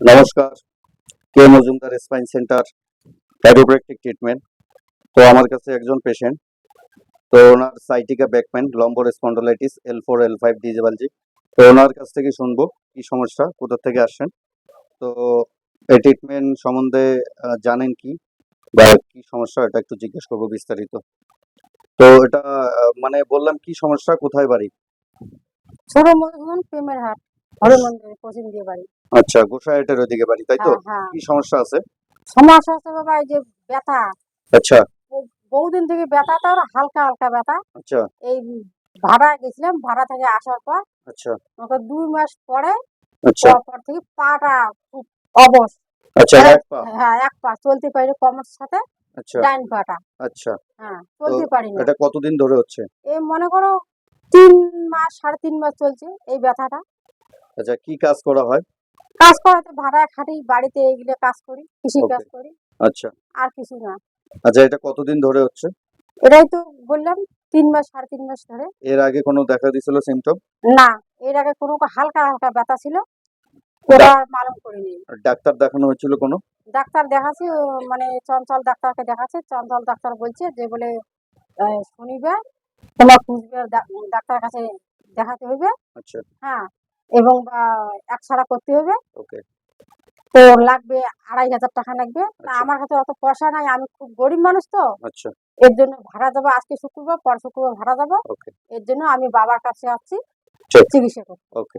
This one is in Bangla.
নমস্কার, K Majumdar spine centre chiropractic treatment. তো আমার কাছে একজন পেশেন্ট তো ওনার sciatica back pain lumbar spondylitis L four L five ডিজেবালজি তো ওনার কাছ থেকে শুনব, কি সমস্যা, কোথা থেকে আসছেন? তো এই ট্রিটমেন্ট সম্বন্ধে জানেন কি? বা কি সমস্যা, এটা একটু জিজ্ঞেস করব বিস্তারিত। তো এটা মানে বললাম কি সমস্যা, কোথায় বাড়ি? ছোট প্রেমের হাট হরি পশ্চিম দিয়ে বাড়ি। আচ্ছা গোসাইটের ওইদিকে বাড়ি তাই তো? হ্যাঁ হ্যাঁ। কি সমস্যা আছে? সমস্যা হচ্ছে বাবা এই যে ব্যথা। আচ্ছা। বহুদিন থেকে ব্যথা তার হালকা হালকা ব্যথা। আচ্ছা। এই ভাড়া গেছিলাম ভাড়া থেকে আসার পর। আচ্ছা। দুই মাস পরে আচ্ছা। পর থেকে পাটা খুব অবশ। আচ্ছা এক পা। হ্যাঁ এক পা চলতে পারি কমর সাথে আচ্ছা। ডাইন পাটা। আচ্ছা। হ্যাঁ চলতে পারি না। এটা কতদিন ধরে হচ্ছে? এই মনে করো তিন মাস সাড়ে তিন মাস চলছে এই ব্যথাটা। আচ্ছা কি কাজ করা হয়? কাজ করাতে ভাড়া খাটি বাড়িতে এগুলো কাজ করি কৃষি কাজ করি। আচ্ছা। আর কিছু না। আচ্ছা এটা কতদিন ধরে হচ্ছে? এটাই তো বললাম তিন মাস সাড়ে তিন মাস ধরে। এর আগে কোনো দেখা দিছিল সিমটম না এর আগে কোনো হালকা হালকা ব্যথা ছিল। ওরা মালুম করিনি। ডাক্তার দেখানো হয়েছিল কোনো? ডাক্তার দেখাচ্ছি মানে চঞ্চল ডাক্তারকে দেখাচ্ছে। চঞ্চল ডাক্তার বলছে যে বলে শনিবার তোমার কুচবিহার ডাক্তার কাছে দেখাতে হবে আচ্ছা। হ্যাঁ এবং বা একসারা করতে হবে। ওকে। তো লাগবে আড়াই হাজার টাকা লাগবে। আচ্ছা। আমার কাছে অত পয়সা নাই আমি খুব গরিব মানুষ তো। আচ্ছা। এর জন্য ভাড়া যাব আজকে শুক্রবার পর শুক্রবার ভাড়া যাব এর জন্য আমি বাবার কাছে আসছি। চিকিৎসা করতে। ওকে